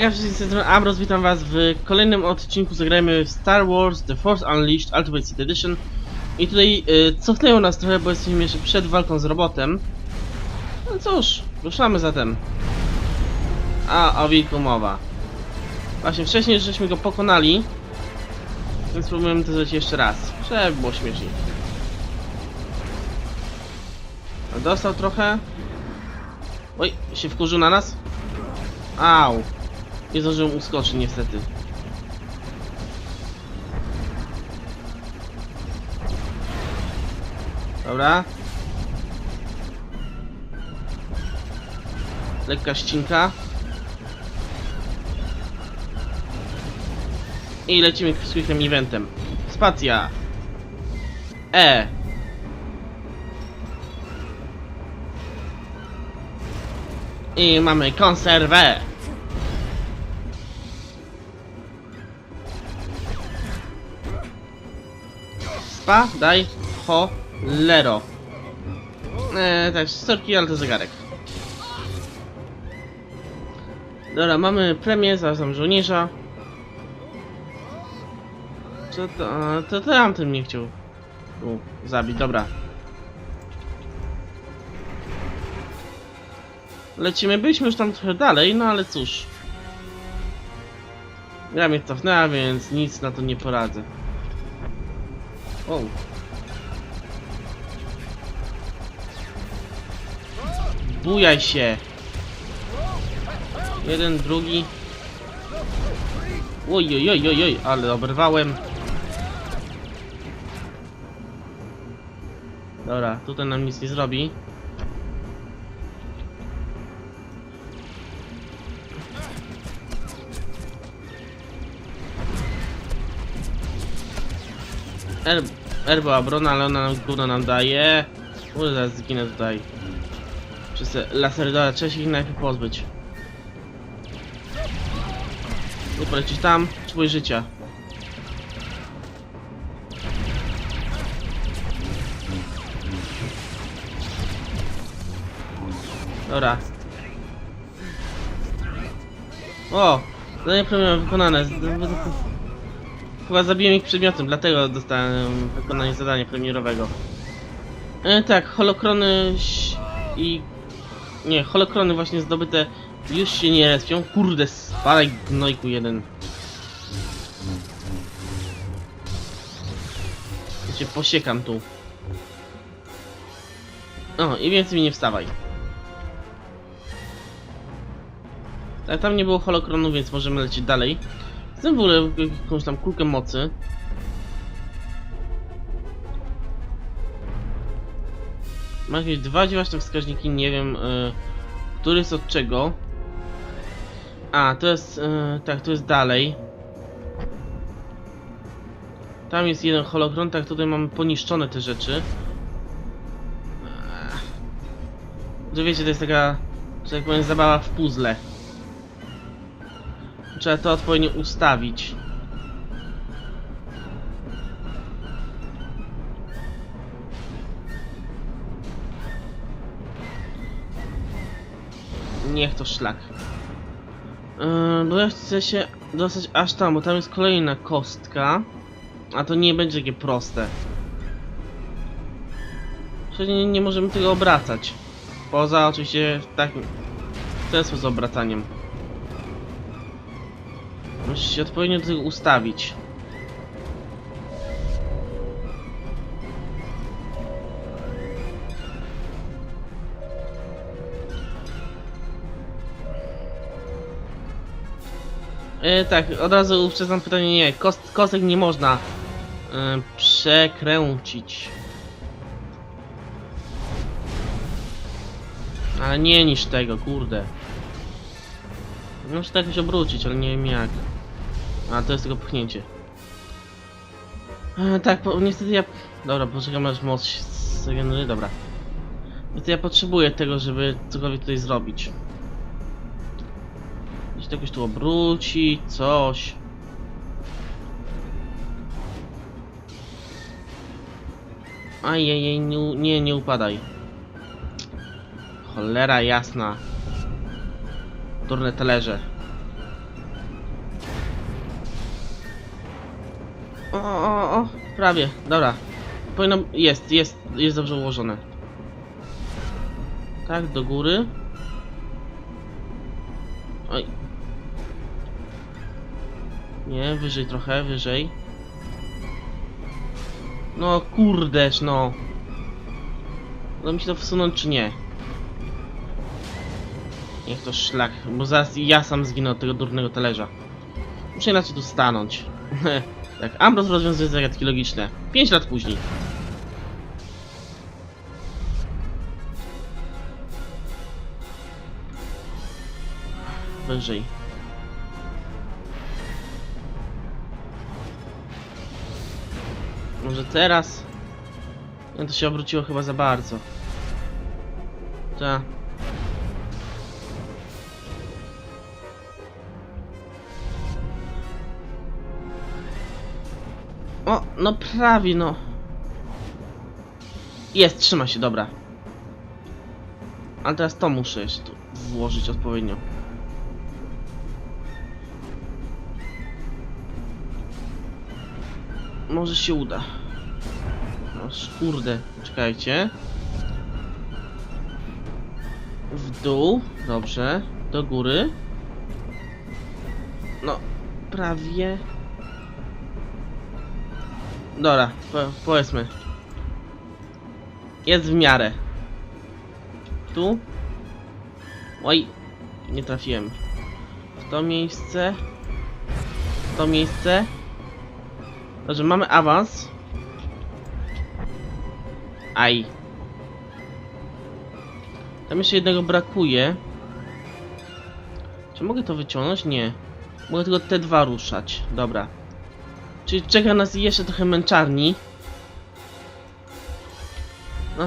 Hej wszystkim, z witam was w kolejnym odcinku. Zagrajmy Star Wars The Force Unleashed Ultimate City Edition. I tutaj y, cofnęło nas trochę, bo jesteśmy jeszcze przed walką z robotem. No cóż, ruszamy zatem. A, o wilku mowa. Właśnie wcześniej żeśmy go pokonali Więc spróbujemy to zrobić jeszcze raz, żeby było śmieszniej. Dostał trochę. Oj, się wkurzył na nas? Au. Nie zdążyłem uskoczyć niestety. Dobra. Lekka ścinka. I lecimy z quick eventem. Spacja. E. I mamy konserwę. Spa, daj, ho, lero. Eee, tak, sorki, ale to zegarek. Dobra, mamy premię, zaraz mam żołnierza. Co to, a, to tamten mnie chciał u, zabić, dobra. Lecimy, byliśmy już tam trochę dalej, no ale cóż. Ja mnie cofnęła, więc nic na to nie poradzę. O. Bujaj się. Jeden, drugi. Oj, oj, oj, oj, oj, ale oberwałem. Dobra, tutaj nam nic nie zrobi. Er, była obrona, ale ona nam gówno nam daje. Kurde, zaraz zginę tutaj. Lasery, dobra, trzeba się ich najpierw pozbyć. Nie polecić tam, potrzebuję życia. Dobra. O! Zadanie premiowe wykonane. Z- Chyba zabiłem ich przedmiotem, dlatego dostałem wykonanie zadania premierowego. E, tak, holokrony i... Nie, holokrony właśnie zdobyte już się nie respią. Kurde, spadaj gnojku jeden. Ja cię posiekam tu. O, i więcej mi nie wstawaj. Tak, tam nie było holokronu, więc możemy lecieć dalej. Chcę w ogóle jakąś tam kulkę mocy. Ma jakieś dwa dziwaczne wskaźniki, nie wiem, y, który jest od czego. A, to jest, y, tak, to jest dalej. Tam jest jeden holokron, tak, tutaj mamy poniszczone te rzeczy. Że wiecie, to jest taka, że tak powiem, zabawa w puzzle. Trzeba to odpowiednio ustawić. Niech to szlak. Yy, bo ja chcę się dostać aż tam, bo tam jest kolejna kostka. A to nie będzie takie proste. Przecież nie, nie możemy tego obracać. Poza oczywiście takim... W ten sposób obracaniem. Musi się odpowiednio do tego ustawić. E, tak, od razu uprzedzam pytanie, nie, kost, kostek nie można e, przekręcić. Ale nie niż tego, kurde. Muszę to jakoś obrócić, ale nie wiem jak. A, to jest tylko pchnięcie. E, tak, niestety ja... Dobra, poczekam aż moc się zregeneruje, dobra. Niestety ja potrzebuję tego, żeby cokolwiek tutaj zrobić. Jeśli to jakoś tu obrócić, coś. Ajajaj, nie, nie, nie upadaj. Cholera jasna. Durne talerze. O, o, o, prawie, dobra. Powinno... Jest, jest, jest dobrze ułożone. Tak, do góry. Oj. Nie, wyżej trochę, wyżej. No kurdeż, no. Uda mi się to wsunąć, czy nie? Niech to szlak, bo zaraz ja sam zginę od tego durnego talerza. Muszę inaczej tu stanąć. tak, Ambrose rozwiązuje zagadki logiczne. 5 lat później. Wyżej. Może teraz? No to się obróciło chyba za bardzo. Tak. O, no prawie, no. Jest, trzyma się, dobra. Ale teraz to muszę jeszcze tu włożyć odpowiednio. Może się uda. No kurde, czekajcie. W dół, dobrze. Do góry. No, prawie. Dobra, po, powiedzmy. Jest w miarę. Tu. Oj, nie trafiłem. W to miejsce. W to miejsce. Dobrze, mamy awans. Aj. Tam jeszcze jednego brakuje. Czy mogę to wyciągnąć? Nie. Mogę tylko te dwa ruszać. Dobra. Czyli czeka nas jeszcze trochę męczarni.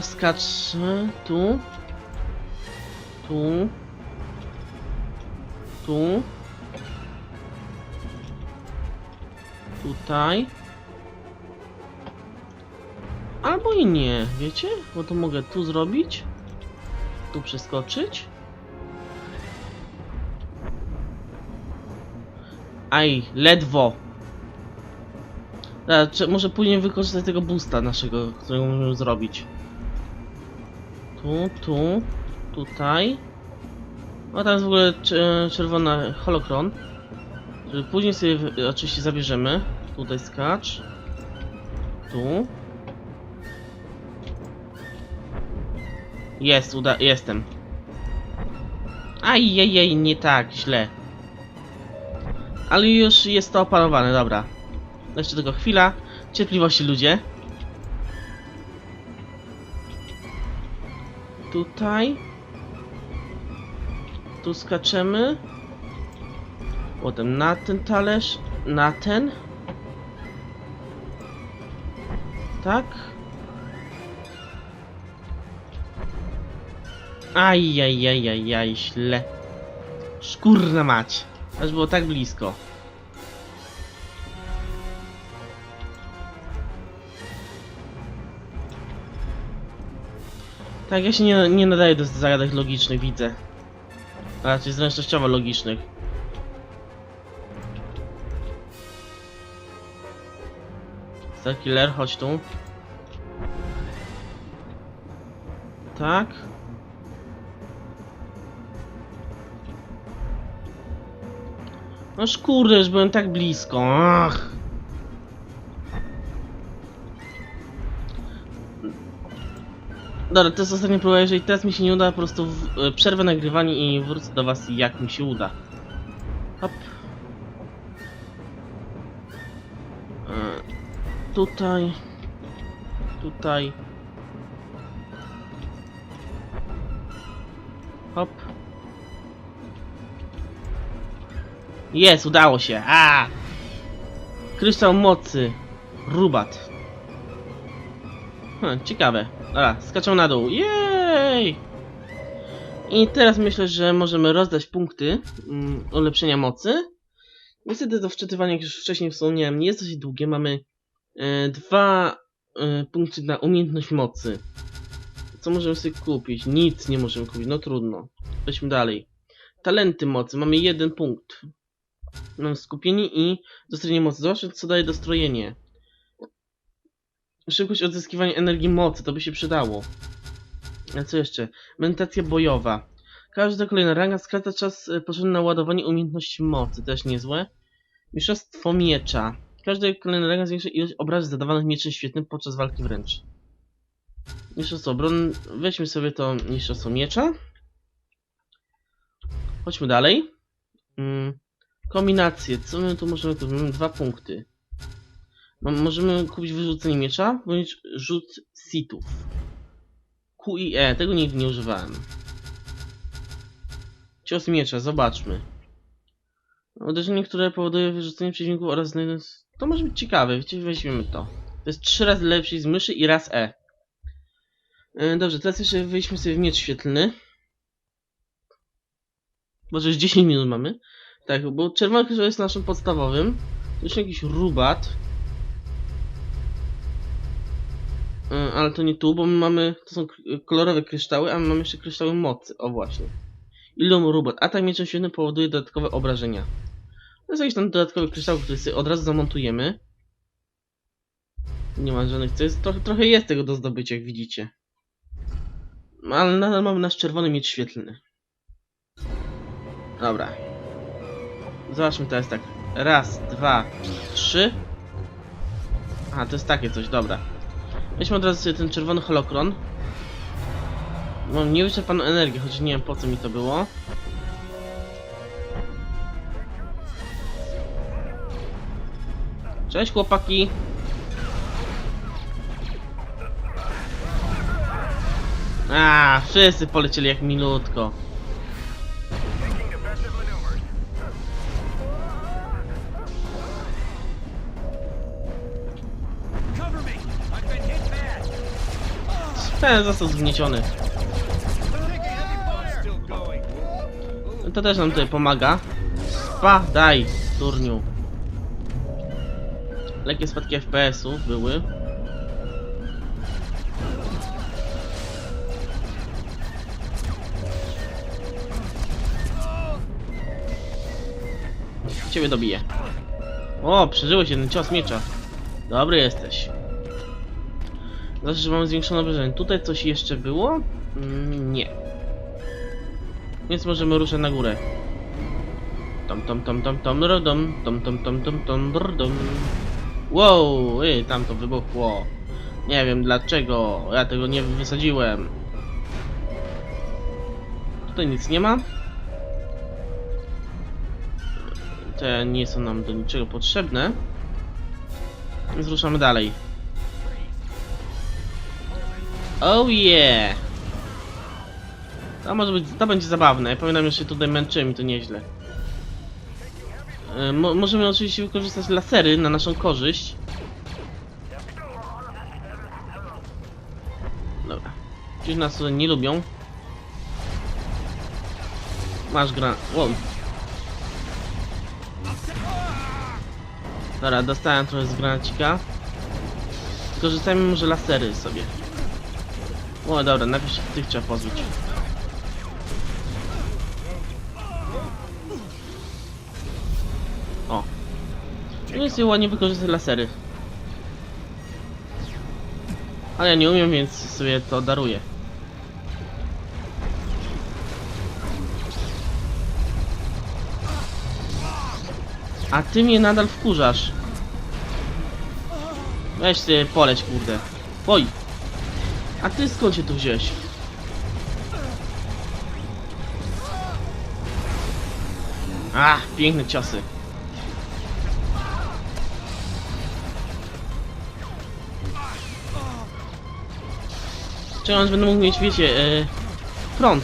Skacz tu. Tu. Tu. Tutaj. Albo i nie, wiecie? Bo to mogę tu zrobić. Tu przeskoczyć. Aj, ledwo. Dobra, czy- może później wykorzystać tego boosta naszego, którego możemy zrobić. Tu, tu, tutaj. No tam jest w ogóle cze- czerwona holokron. Żeby później sobie oczywiście zabierzemy. Tutaj skacz. Tu. Jest, uda jestem. Ajajaj, nie tak, źle. Ale już jest to opanowane, dobra. Jeszcze tylko chwila. Cierpliwości ludzie. Tutaj. Tu skaczemy. Potem na ten talerz. Na ten. Tak. Ajajajajaj, źle. Szkurna mać. Aż było tak blisko. Tak, ja się nie, nie nadaję do zagadek logicznych, widzę. A raczej zręcznościowo logicznych. Star Killer, chodź tu. Tak. No kurde, już byłem tak blisko. Ach. Dobra, to jest ostatnia próba, jeżeli teraz mi się nie uda, po prostu w, e, przerwę nagrywanie i wrócę do was jak mi się uda. Hop. E, tutaj. Tutaj. Hop. Jest, udało się. A! Kryształ mocy. Rubat. Hm, ciekawe. Dobra, skaczą na dół. Jej! I teraz myślę, że możemy rozdać punkty mm, ulepszenia mocy. Niestety to wczytywanie, jak już wcześniej wspomniałem, nie jest dosyć długie. Mamy e, dwa e, punkty na umiejętność mocy. Co możemy sobie kupić? Nic nie możemy kupić, no trudno. Weźmy dalej. Talenty mocy, mamy jeden punkt. Mamy skupienie i dostrojenie mocy. Zobaczmy, co daje dostrojenie. Szybkość odzyskiwania energii mocy, to by się przydało. A co jeszcze? Medytacja bojowa. Każda kolejna ranga skraca czas e, potrzebny na ładowanie umiejętności mocy, też niezłe. Mistrzostwo miecza. Każda kolejna ranga zwiększa ilość obrażeń zadawanych mieczem świetnym podczas walki wręcz. Mistrzostwo obron. Weźmy sobie to mistrzostwo miecza. Chodźmy dalej. Mm. Kombinacje. Co my tu możemy kupić? Mamy dwa punkty. Możemy kupić wyrzucenie miecza, bądź rzut sitów. Q i E, tego nigdy nie używałem. Cios miecza, zobaczmy. Uderzenie, które powoduje wyrzucenie przeciwników oraz... To może być ciekawe, weźmiemy to. To jest trzy razy lepszy z myszy i raz E. E, Dobrze, teraz jeszcze wyjśmy sobie w miecz świetlny. Może już 10 minut mamy. Tak, bo czerwony jest naszym podstawowym. Tu jest jakiś rubat. Ale to nie tu, bo my mamy... To są kolorowe kryształy, a my mamy jeszcze kryształy mocy. O właśnie. Ilum rubat. Atak mieczem świetnym powoduje dodatkowe obrażenia. To jest jakiś tam dodatkowy kryształ, który sobie od razu zamontujemy. Nie ma żadnych... To jest, trochę, trochę jest tego do zdobycia, jak widzicie. Ale nadal mamy nasz czerwony miecz świetlny. Dobra. Zobaczmy teraz tak. Raz, dwa, trzy. Aha, to jest takie coś, dobra. Weźmy od razu sobie ten czerwony holokron. Mam niewyczerpaną energię, choć nie wiem po co mi to było. Cześć chłopaki. A, wszyscy polecieli jak minutko. Ten został zgnieciony. To też nam tutaj pomaga. Spadaj, turniu. Lekkie spadki FPS-ów były. Ciebie dobiję. O, przeżyłeś jeden cios miecza. Dobry jesteś. Znaczy, że mamy zwiększone obrażenie. Tutaj coś jeszcze było? Mm, nie. Więc możemy ruszać na górę. Tom tom tom tom tom rodom, tom tom tom tom tom rodom. Wow, ej, tam to wybuchło. Nie wiem dlaczego, ja tego nie wysadziłem. Tutaj nic nie ma. Te nie są nam do niczego potrzebne. Więc ruszamy dalej. Oh yeah! To może być, to będzie zabawne. Ja pamiętam, że się tutaj męczyłem i to nieźle. E, Mo możemy oczywiście wykorzystać lasery na naszą korzyść. Dobra. Ci nas tutaj nie lubią. Masz gran... Wow. Dobra, dostałem trochę z granacika. Skorzystajmy może lasery sobie. O, dobra, najpierw tych trzeba pozbyć. O. No i sobie ładnie wykorzystać lasery. Ale ja nie umiem, więc sobie to daruję. A ty mnie nadal wkurzasz. Weź sobie poleć, kurde. Oj! A ty skąd się tu wziąłeś? Ach, piękne ciosy. Aż będę mógł mieć, wiecie, e, front.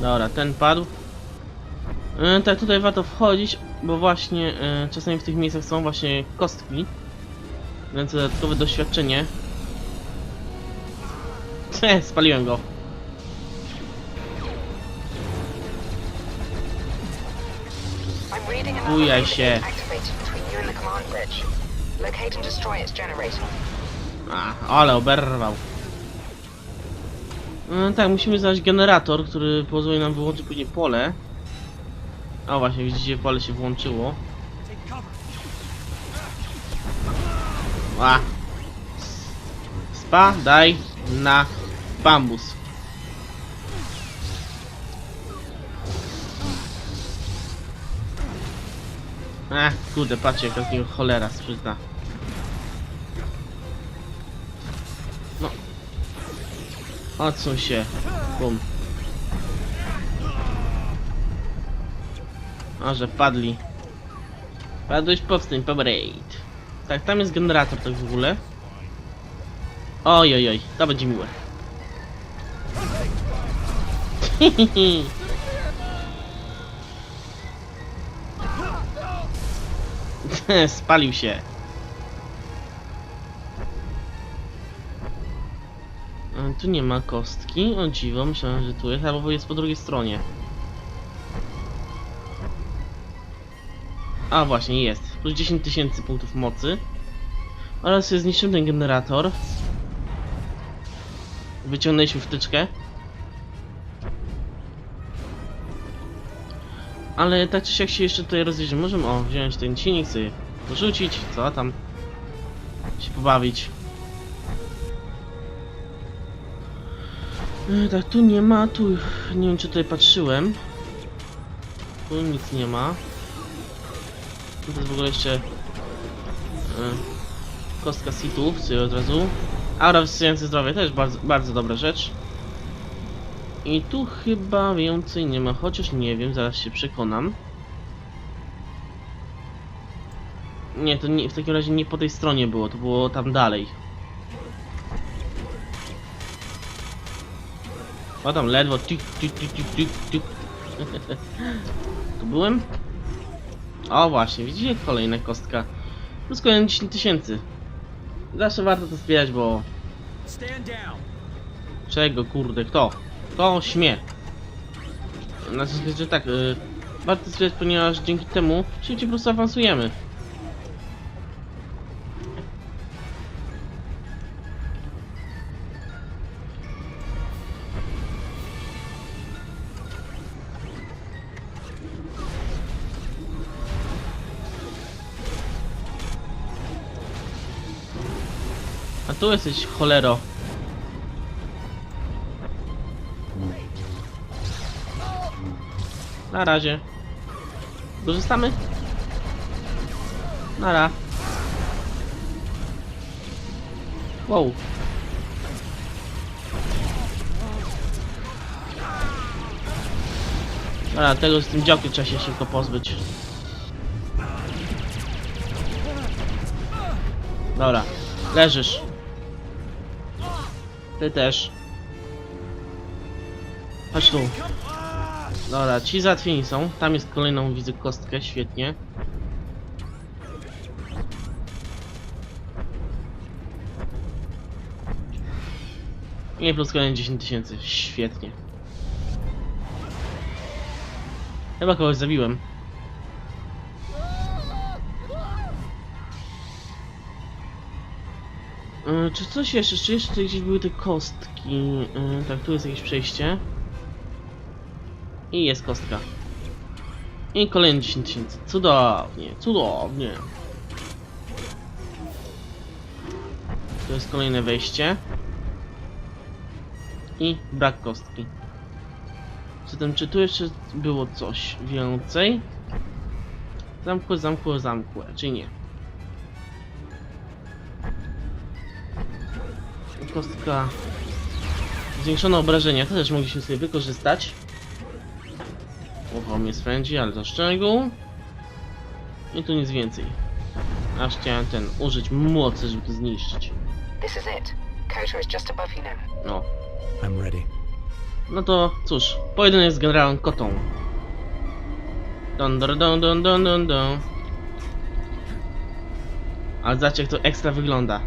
Dobra, ten padł. E, tak, tutaj warto wchodzić, bo właśnie e, czasami w tych miejscach są właśnie kostki. Więc dodatkowe doświadczenie. Cze, spaliłem go. Bujaj się. A, ale oberwał. E, tak, musimy znaleźć generator, który pozwoli nam wyłączyć później pole. O właśnie, widzicie, pole się włączyło. A. Spadaj na bambus. Ech, kurde, patrzcie jaka z niego cholera sprytna. No. Odsuń się. Bum. A, że padli. Padłeś powstań, pobraid. Tak, tam jest generator tak w ogóle. Oj, oj, oj, to będzie miłe. Spalił się. E, Tu nie ma kostki, o dziwo, myślałem, że tu jest, albo jest po drugiej stronie. A właśnie, jest. Plus 10 tysięcy punktów mocy. Oraz jest zniszczył ten generator. Wyciągnęliśmy wtyczkę. Ale tak czy siak się jeszcze tutaj rozjeżdżamy. Możemy o, wziąć ten silnik sobie porzucić, co tam się pobawić. E, tak, tu nie ma, tu nie wiem czy tutaj patrzyłem. Tu nic nie ma. To jest w ogóle jeszcze e, kostka sitów, sobie od razu. Aura wysysające zdrowie też bardzo, bardzo dobra rzecz. I tu chyba więcej nie ma, chociaż nie wiem, zaraz się przekonam. Nie, to nie, w takim razie nie po tej stronie było, to było tam dalej. Tam ledwo, tik, tik, tik, tik, tik. Tu byłem? O właśnie, widzicie? Kolejna kostka. Plus kolejne 10 tysięcy. Zawsze warto to zbierać, bo... Czego kurde, kto? Kto śmie? Znaczy, że tak, y, warto zbierać, ponieważ dzięki temu szybciej po prostu awansujemy. Tu jesteś cholero. Na razie. Korzystamy? Nara. Wow. Dobra, tego z tym działkiem trzeba się szybko pozbyć. Dobra, leżysz. Ty też. Chodź tu. Dobra, ci załatwieni są. Tam jest kolejną, widzę kostkę, świetnie. I plus kolejne 10 tysięcy, świetnie. Chyba kogoś zabiłem. E, Czy coś jeszcze? Czy jeszcze gdzieś były te kostki? E, Tak, tu jest jakieś przejście. I jest kostka. I kolejne 10 tysięcy. Cudownie, cudownie. To jest kolejne wejście. I brak kostki. Zatem, czy tu jeszcze było coś więcej? Zamkłe, zamkłe, zamkłe, czy nie? Kostka. Zwiększone obrażenia, to też mogliśmy sobie wykorzystać. Ucho mnie swędzi, ale to szczegół. I tu nic więcej. Aż chciałem ten, użyć mocy, żeby to zniszczyć. This is it. Kotor is just above you now. No. I'm ready. No to cóż, pojedynek z generałem Kotą. Don, don, don, don, don, don. Ale zobaczcie jak to ekstra wygląda.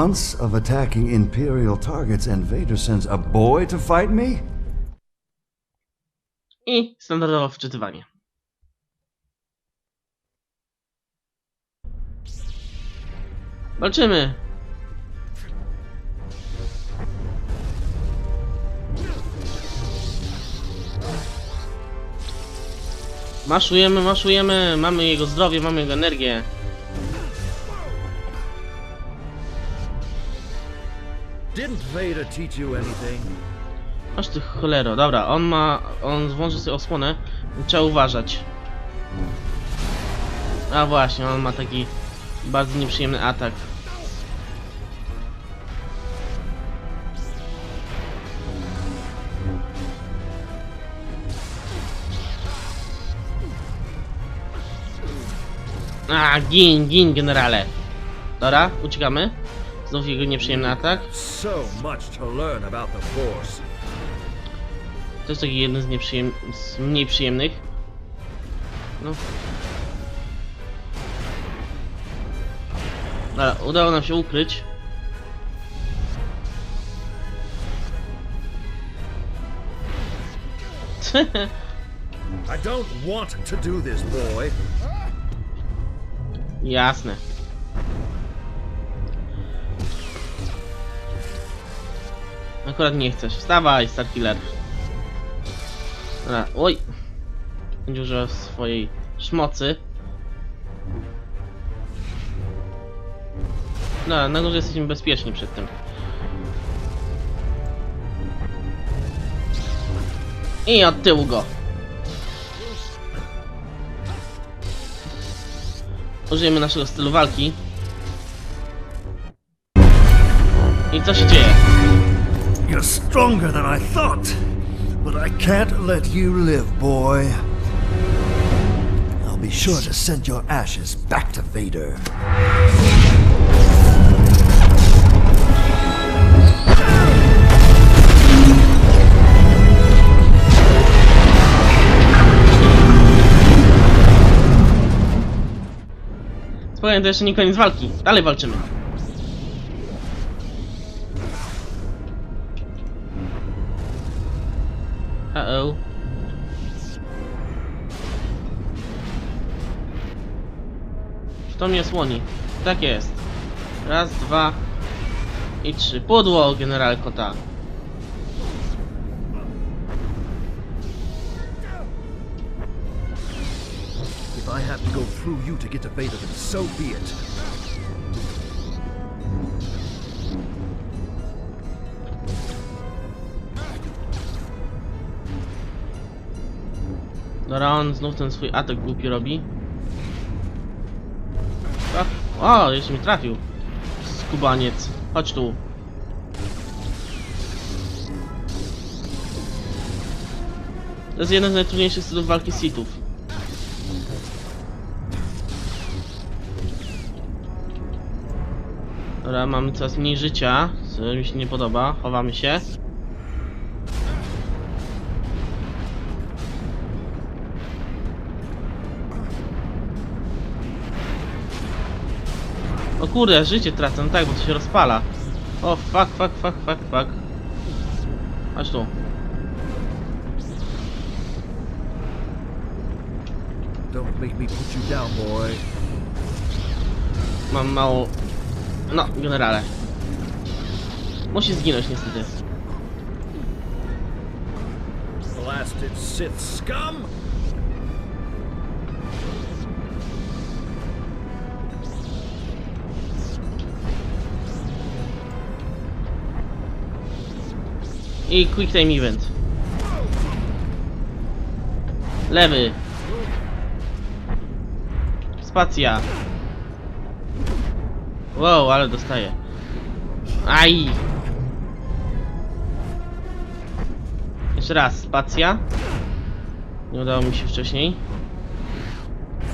months of attacking Imperial targets and Vader sends a boy to fight me? I standardowo wczytywanie. Walczymy! Maszujemy, maszujemy, mamy jego zdrowie, mamy jego energię. Didn't Vader teach you anything? Aż ty cholero, dobra, on ma, on włączy sobie osłonę, trzeba uważać. A właśnie, on ma taki bardzo nieprzyjemny atak. A, gin, gin generale. Dobra, uciekamy. Znów jego nieprzyjemny atak. To jest taki jeden z, nieprzyjem... z mniej przyjemnych. No. Dobra, udało nam się ukryć. I don't want to do this, boy. Jasne. Akurat nie chcesz. Wstawaj, Starkiller. Dobra, oj. Będzie używał swojej szmocy. Dobra, na górze jesteśmy bezpieczni przed tym. I od tyłu go. Użyjemy naszego stylu walki. I co się dzieje? You're stronger than I thought. But I can't let you live, boy. I'll be sure to send your ashes back to Vader. Spokojnie, to jeszcze nie koniec walki. Dalej walczymy. To mnie słoni. Tak jest. Raz, dwa i trzy. Pudło, general kota. If I have to go through you to get to so be it. Dobra, on znów ten swój atak głupi robi. O, jeszcze mi trafił. Skubaniec. Chodź tu. To jest jeden z najtrudniejszych stylów walki Sithów. Dobra, mamy coraz mniej życia, co mi się nie podoba. Chowamy się. O kurde, życie tracę, no tak, bo to się rozpala. O, fuck, fuck, fuck, fuck, fuck. Chodź tu. Don't make me put you down, boy. Mam mało... No, generale. Musi zginąć niestety. Blasted Sith scum! I quick time event. Lewy. Spacja. Wow, ale dostaję. Aj! Jeszcze raz, spacja. Nie udało mi się wcześniej.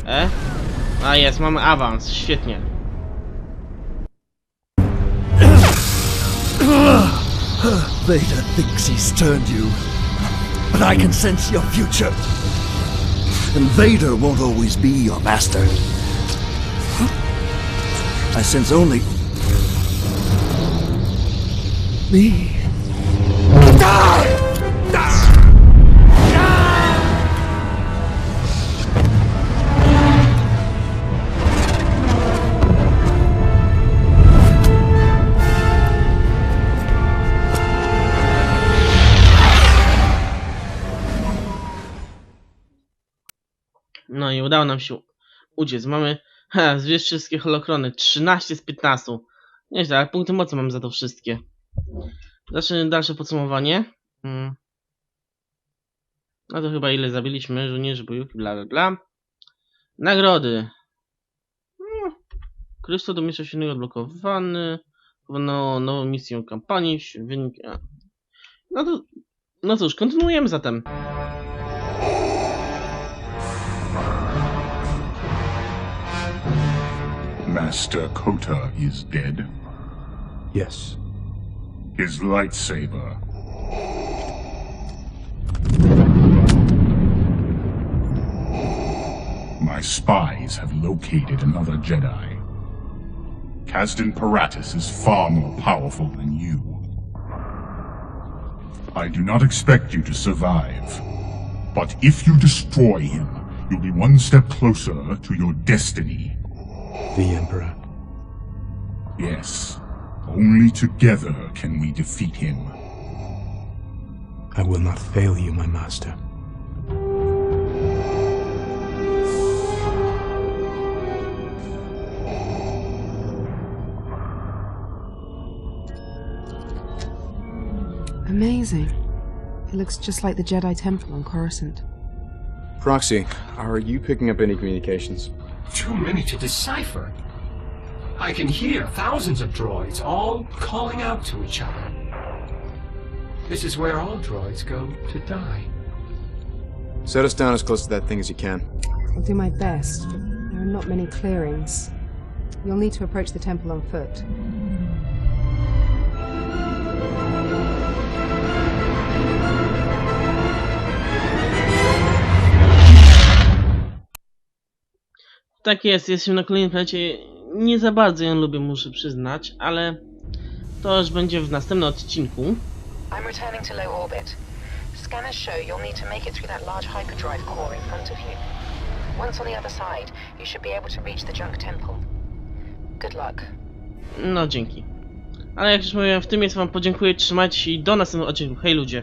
E? A jest, mamy awans, świetnie. Vader thinks he's turned you. But I can sense your future. And Vader won't always be your master. I sense only. me. Ah! Udało nam się uciec. Mamy, ha, zbierz wszystkie holokrony, 13 z 15. Nieźle, ale punkty mocy mam za to wszystkie. Zacznę dalsze podsumowanie. Mm. No to chyba ile zabiliśmy, żołnierzy, bojówki, bla bla bla. Nagrody. Hmm. Kryształ do miecza świetnego odblokowany. No, nową misję kampanii, wynik... No to... No cóż, kontynuujemy zatem. Master Kota is dead. Yes. His lightsaber. My spies have located another Jedi. Kasdan Paratus is far more powerful than you. I do not expect you to survive. But if you destroy him, you'll be one step closer to your destiny. The Emperor. Yes. Only together can we defeat him. I will not fail you, my master. Amazing. It looks just like the Jedi Temple on Coruscant. Proxy, are you picking up any communications? Too many to decipher. I can hear thousands of droids all calling out to each other. This is where all droids go to die. Set us down as close to that thing as you can. I'll do my best, but there are not many clearings. You'll need to approach the temple on foot. Tak jest, jesteśmy na kolejnym planecie. Nie za bardzo ją lubię, muszę przyznać, ale to już będzie w następnym odcinku. I'm returning to low orbit. Scanners show you'll need to make it through that large hyperdrive core in front of you. Once on the other side, you should be able to reach the junk temple. Good luck. No dzięki. Ale jak już mówiłem, w tym miejscu wam podziękuję, trzymajcie się i do następnego odcinku. Hej ludzie!